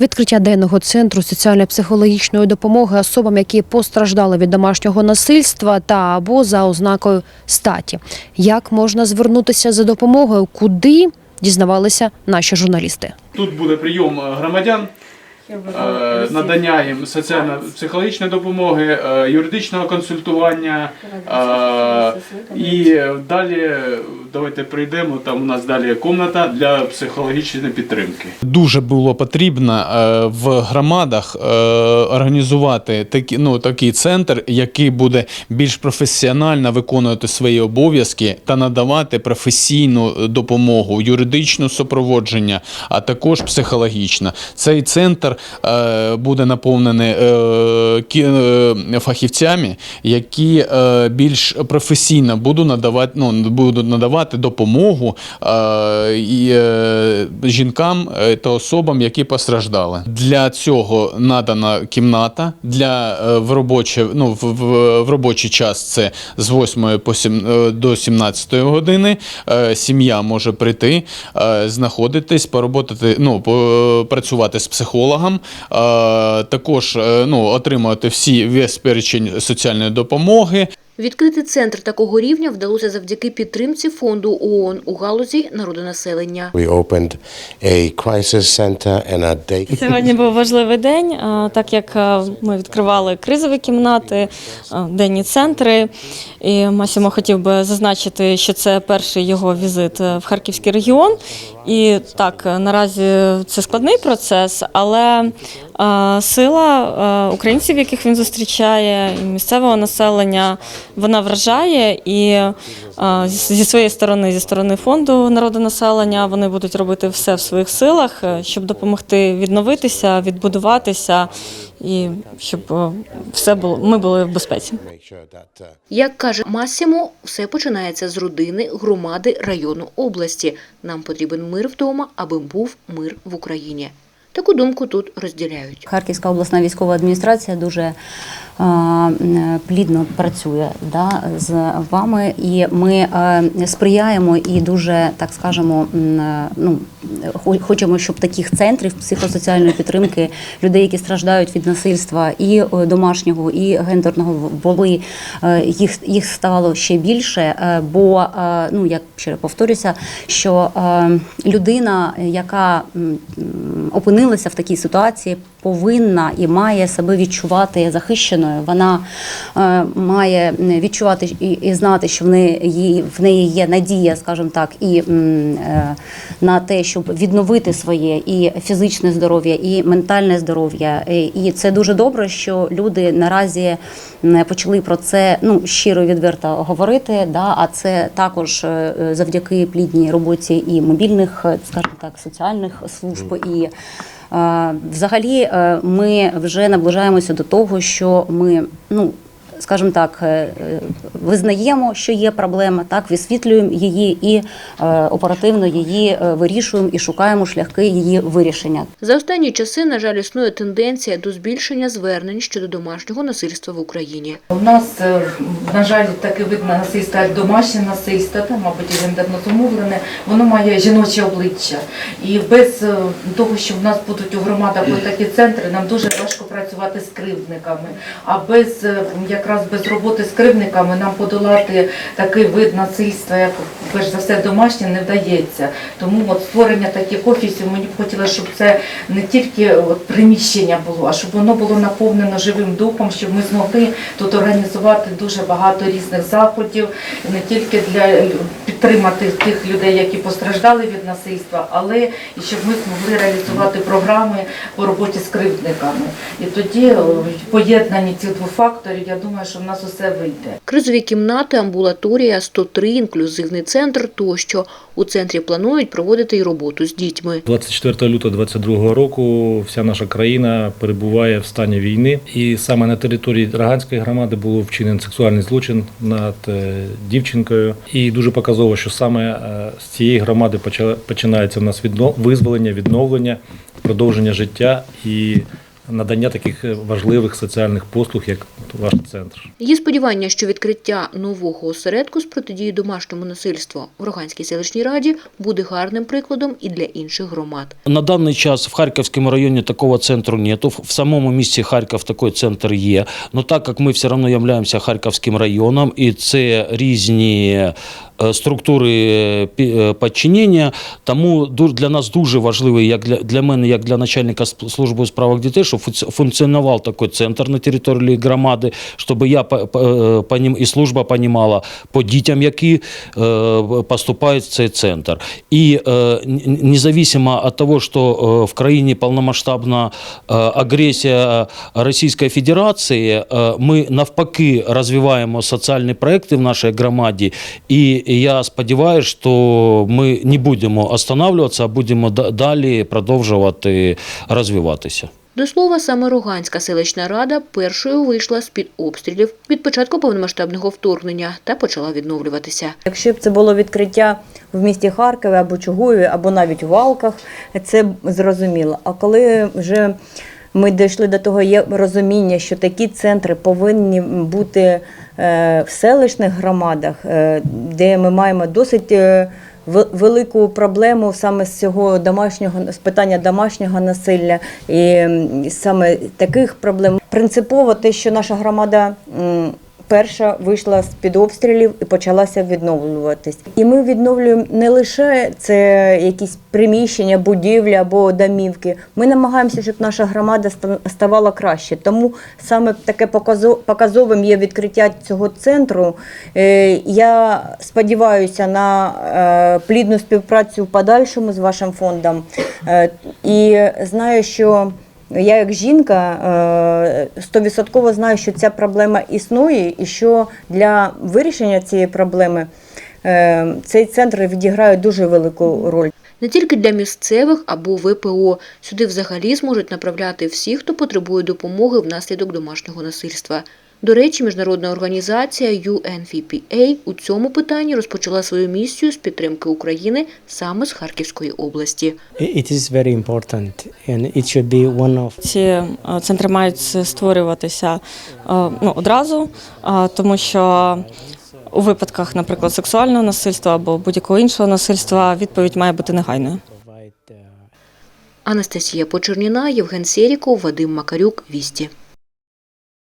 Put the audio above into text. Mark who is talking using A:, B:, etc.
A: Відкриття денного центру соціально-психологічної допомоги особам, які постраждали від домашнього насильства та або за ознакою статі. Як можна звернутися за допомогою? Куди дізнавалися наші журналісти?
B: Тут буде прийом е, громадян, е, надання їм соціально-психологічної допомоги, е, юридичного консультування. І далі давайте прийдемо. Там у нас далі комната для психологічної підтримки. Дуже було потрібно е, в громадах е, організувати такі, ну, такий центр, який буде більш професіонально виконувати свої обов'язки та надавати професійну допомогу, юридичне супроводження, а також психологічно. Цей центр е, буде наповнений фахівцями, які більш професійно будуть надавати, ну, будуть надавати допомогу е, е, жінкам е, та особам, які постраждали. Для цього надана кімната для е, в робоче, ну, в, в, в робочий час це з 8 по 7, е, до 17 години. Е, Сім'я може прийти, е, знаходитись, пороботати, ну, працювати з психологом, е, також е, ну, отримувати всі весь перечень соціальної допомоги.
A: Відкрити центр такого рівня вдалося завдяки підтримці фонду ООН у галузі народонаселення.
C: Сьогодні був важливий день, так як ми відкривали кризові кімнати, денні центри. І Масімо хотів би зазначити, що це перший його візит е, в Харківський регіон. І так, е, наразі це складний процес, але сила українців, яких він зустрічає, і місцевого населення, вона вражає. І зі своєї сторони, зі сторони фонду народонаселення, вони будуть робити все в своїх силах, е, щоб допомогти відновитися, відбудуватися і щоб е, все було ми були в безпеці.
A: Як каже Масімо, все починається з родини, громади, району, області. Нам потрібен мир вдома, аби був мир в Україні. Таку думку тут розділяють.
D: Харківська обласна військова адміністрація дуже е, плідно працює да, з вами, і ми е, сприяємо і дуже, так скажемо, е, ну, хочемо, щоб таких центрів психосоціальної підтримки людей, які страждають від насильства і е, домашнього, і гендерного були е, їх, їх стало ще більше. е, Бо ну як ще повторюся, що людина, яка опинилася в такій ситуації, повинна і має себе відчувати захищеною. Вона е, має відчувати і, і знати, що в неї в неї є надія, скажімо так, і е, на те, щоб відновити своє і фізичне здоров'я, і ментальне здоров'я. Е, І це дуже добре, що люди наразі почали про це ну щиро відверто говорити. Да, а це також завдяки плідній роботі і мобільних, скажімо так, соціальних служб і. Е, Взагалі, е, ми вже наближаємося до того, що ми, ну скажімо так, е, е, визнаємо, що є проблема, так висвітлюємо її і е, оперативно її вирішуємо і шукаємо шляхи її вирішення.
A: За останні часи, на жаль, існує тенденція до збільшення звернень щодо домашнього насильства в Україні.
E: У нас, на жаль, таке видно насильство, як домашнє насильство, та, мабуть, гендерно зумовлене, воно має жіноче обличчя. І без того, що в нас будуть у громадах такі центри, нам дуже важко працювати з кривдниками. А без е, якраз без роботи з кривдниками нам подолати такий вид насильства, як перш за все домашнє, не вдається. Тому от створення таких офісів мені б хотілося, щоб це не тільки от приміщення було, а щоб воно було наповнено живим духом, щоб ми змогли тут організувати дуже багато різних заходів, не тільки для підтримати тих людей, які постраждали від насильства, але і щоб ми змогли реалізувати програми по роботі з кривдниками. І тоді поєднанні цих двох факторів, я думаю, що в нас усе вийде.
A: Кризові кімнати, амбулаторія, 103, інклюзивний центр тощо. У центрі планують проводити й роботу з дітьми.
F: 24 лютого 2022 року вся наша країна перебуває в стані війни, і саме на території Драганської громади було вчинений сексуальний злочин над е, дівчинкою. І дуже показово, що саме е, з цієї громади почала- починається в нас відно- визволення, відновлення, продовження життя і надання таких е, важливих соціальних послуг, як ваш центр.
A: Є сподівання, що відкриття нового осередку з протидії домашньому насильству в Роганській селищній раді буде гарним прикладом і для інших громад.
G: На даний час в Харківському районі такого центру нету. В самому місті Харків такий центр є. Но так як ми все одно являємося Харківським районом, і це різні структури е, е, підчинення, тому для нас дуже важливо, як для, для мене, як для начальника служби у справах дітей, щоб функці- функціонував такий центр на території громади, щоб я е, і служба понімала по дітям, які е, поступають в цей центр. І е, независимо від того, що е, в країні повномасштабна е, агресія Російської Федерації, е, ми навпаки розвиваємо соціальні проекти в нашій громаді. І я сподіваюся, що ми не будемо останавливатися, а будемо далі продовжувати розвиватися.
A: До слова, саме Роганська селищна рада першою вийшла з-під обстрілів від початку повномасштабного вторгнення та почала відновлюватися.
H: Якщо б це було відкриття в місті Харкові або Чугуєві, або навіть у Валках, це зрозуміло. А коли вже ми дійшли до того є розуміння, що такі центри повинні бути е, в селищних громадах, е, де ми маємо досить е, велику проблему саме з цього домашнього з питання домашнього насилля і саме таких проблем. Принципово те, що наша громада. Перша вийшла з під обстрілів і почалася відновлюватись. І ми відновлюємо не лише це якісь приміщення, будівлі або домівки. Ми намагаємося, щоб наша громада ста- ставала краще. Тому саме таке показо- показовим є відкриття цього центру. Е, Я сподіваюся на е, плідну співпрацю в подальшому з вашим фондом. Е, І знаю, що я як жінка е, стовідсотково знаю, що ця проблема існує, і що для вирішення цієї проблеми е, цей центр відіграє дуже велику роль.
A: Не тільки для місцевих або ВПО. Сюди взагалі зможуть направляти всіх, хто потребує допомоги внаслідок домашнього насильства. До речі, міжнародна організація UNFPA у цьому питанні розпочала свою місію з підтримки України саме з Харківської області.
I: It is very important and it should be one of
C: Ці е, центри мають створюватися е, ну, одразу, тому що у випадках, наприклад, сексуального насильства або будь-якого іншого насильства відповідь має бути негайною.
I: uh,
A: Анастасія Почерніна, Євген Серіков, Вадим Макарюк, Вісті.